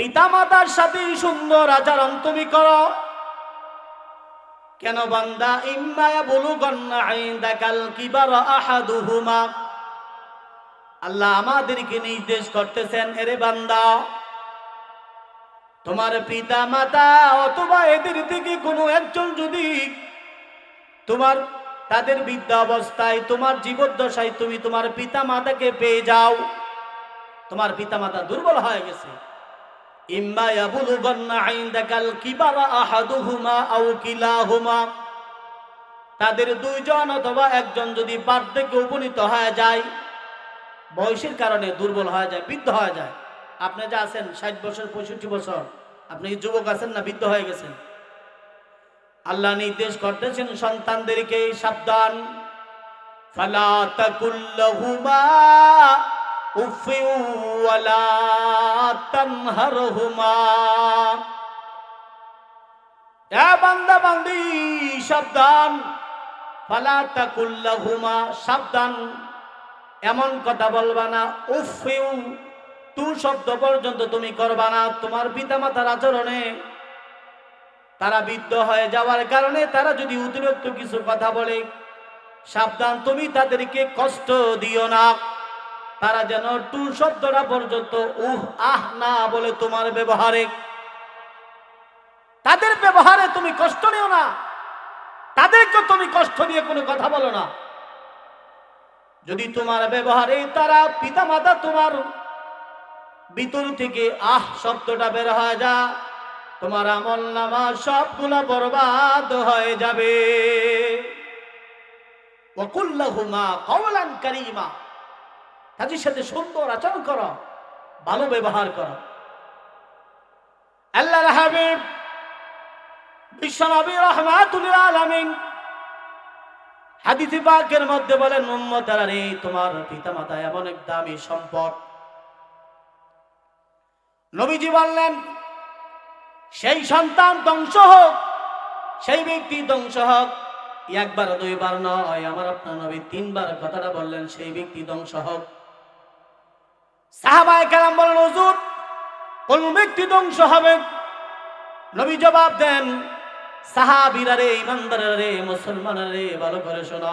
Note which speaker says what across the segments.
Speaker 1: পিতামাতার সাথে সুন্দর আচরণ তুমি করো। কেন বান্দা? ইম্মায়া বলু গন্না দেখাল কিবার আহাদুহুমা। আল্লাহ আমাদেরকে নির্দেশ করতেছেন, এরে বান্দা, তোমার পিতা মাতা অথবা এদের থেকে কোনো একজন যদি তোমার, তাদের বিদ্যা অবস্থায়, তোমার জীবদ্দশায় তুমি তোমার পিতা মাতাকে পেয়ে যাও, তোমার পিতা মাতা দুর্বল হয়ে গেছে। ইম্মা ইয়াবুলুগান্না ইনদাকাল কিবারা আহাদুহুমা আও কিলাহুমা। তাদের দুইজন অথবা একজন যদি বার্ধক্যে উপনীত হয়ে যায়, বয়সের কারণে দুর্বল হয়ে যায়, বৃদ্ধ হয়ে যায়। আপনি যা আছেন, ষাট বছর, পঁয়ষট্টি বছর, আপনি যুবক আছেন না বৃদ্ধ হয়ে গেছেন? আল্লাহ নির্দেশ করতেছেন সন্তানদেরকে সাবধান। ফালা তাকুল্লাহুমা সাবধান। সাবধান। এমন কথা বলবা না, উফিউ। তু শব্দ পর্যন্ত তুমি করবা না, তোমার পিতামাতার আচরণে। তারা বিদ্ধ হয়ে যাওয়ার কারণে তারা যদি অতিরিক্ত কিছু কথা বলে, সাবধান, তুমি তাদেরকে কষ্ট দিও না। তারা যেন টু শব্দটা পর্যন্ত উহ, আহ না বলে তোমার ব্যবহারে। তাদের ব্যবহারে তুমি কষ্ট নিও না। তাদেরকে তুমি কষ্ট দিয়ে কোনো কথা বলো না। যদি তোমার ব্যবহারে তারা পিতামাতা তোমার ভিতর থেকে আহ শব্দটা বের হয়ে যা তোমার আমল নামা সবগুলা বরবাদ হয়ে যাবে। ওকুল্লাহুমা কওলান কারীমা। তাদের সাথে সুন্দর আচরণ করো, ভালো ব্যবহার করো। আল্লাহর হাবিব বিশ্বনবী রহমাতুল আলামিন হাদিসে পাকের মধ্যে বলেন উম্মতারা রে তোমার পিতামাতা এমন এক দামি সম্পদ। নবীজি বললেন, সেই সন্তান ধ্বংস হোক, সেই ব্যক্তি ধ্বংস হোক, একবার দুইবার নয়, আমার আপনার নবী তিনবার কথাটা বললেন, সেই ব্যক্তি ধ্বংস হোক। সাহাবায়ে কেরাম বলেন, হুজুর, কোন ব্যক্তি ধ্বংস হবে? নবী জবাব দেন, সাহাবিরা রে ইমানদারা রে, মুসলমানরা ভালো করে শোনো।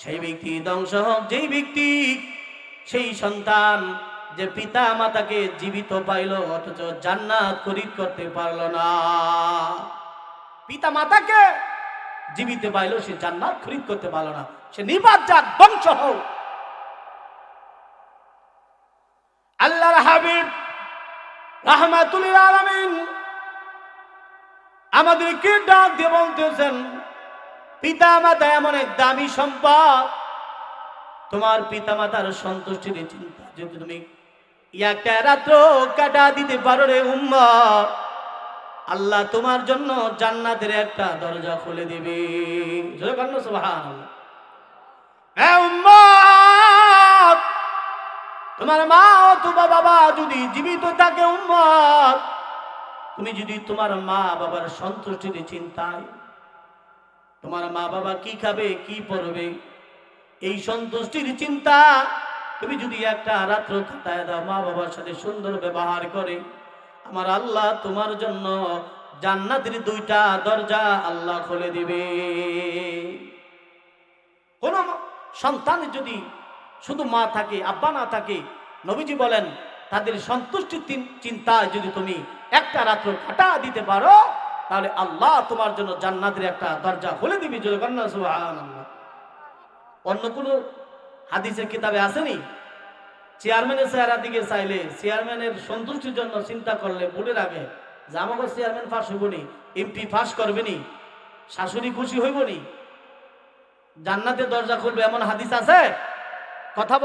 Speaker 1: সেই ব্যক্তি ধ্বংস হোক, যেই ব্যক্তি, সেই সন্তান যে পিতা মাতাকে জীবিত পাইল, অথচ জান্নাত খরিদ করতে পারল না। পিতা মাতাকে জীবিত পাইল, সে জান্নাত খরিদ করতে পারল না। সে যাক ধ্বংস হোক আল্লাহর হাবিব রাহমাতুল আলামিন আমাদেরকে ডাক দিয়ে বলতেছেন? পিতা মাতা এমন এক দামি সম্পদ। তোমার পিতা মাতার সন্তুষ্টির চিন্তা যদি তুমি একটা রাত্র কাটা দিতে পারো রে উম্মা আল্লাহ তোমার জন্য জান্নাতের একটা দরজা খুলে দিবে। জোরে কান্না সুবহানাল্লাহ। এ উম্মত! তোমার মা অথবা বাবা যদি জীবিত থাকে উম্মত, তুমি যদি তোমার মা বাবার সন্তুষ্টির চিন্তায়, তোমার মা বাবা কি খাবে, কি পরবে, এই সন্তুষ্টির চিন্তা তুমি যদি একটা রাত্র কাটায় দাও, মা বাবার সাথে সুন্দর ব্যবহার করে, আমার আল্লাহ তোমার জন্য জান্নাতের দুইটা দরজা আল্লাহ খুলে দিবে। কোন সন্তান যদি শুধু মা থাকে, আব্বা না থাকে, নবীজি বলেন, তাদের সন্তুষ্টির তিন- চিন্তায় যদি তুমি একটা রাত্র কাটা দিতে পারো, তাহলে আল্লাহ তোমার জন্য জান্নাতের একটা দরজা খুলে দিবি। অন্য কোনো হাদিসের কিতাবে আসেনি? চেয়ারম্যানের চেহারা দিকে চাইলে, চেয়ারম্যানের সন্তুষ্টির জন্য চিন্তা করলে বলে রাখে যে আমাকে চেয়ারম্যান ফাঁস হইবনি এমপি ফাঁস করবেনি শাশুড়ি খুশি হইবনি জান্নাতের দরজা খুলবে এমন হাদিস আছে? কথা বলে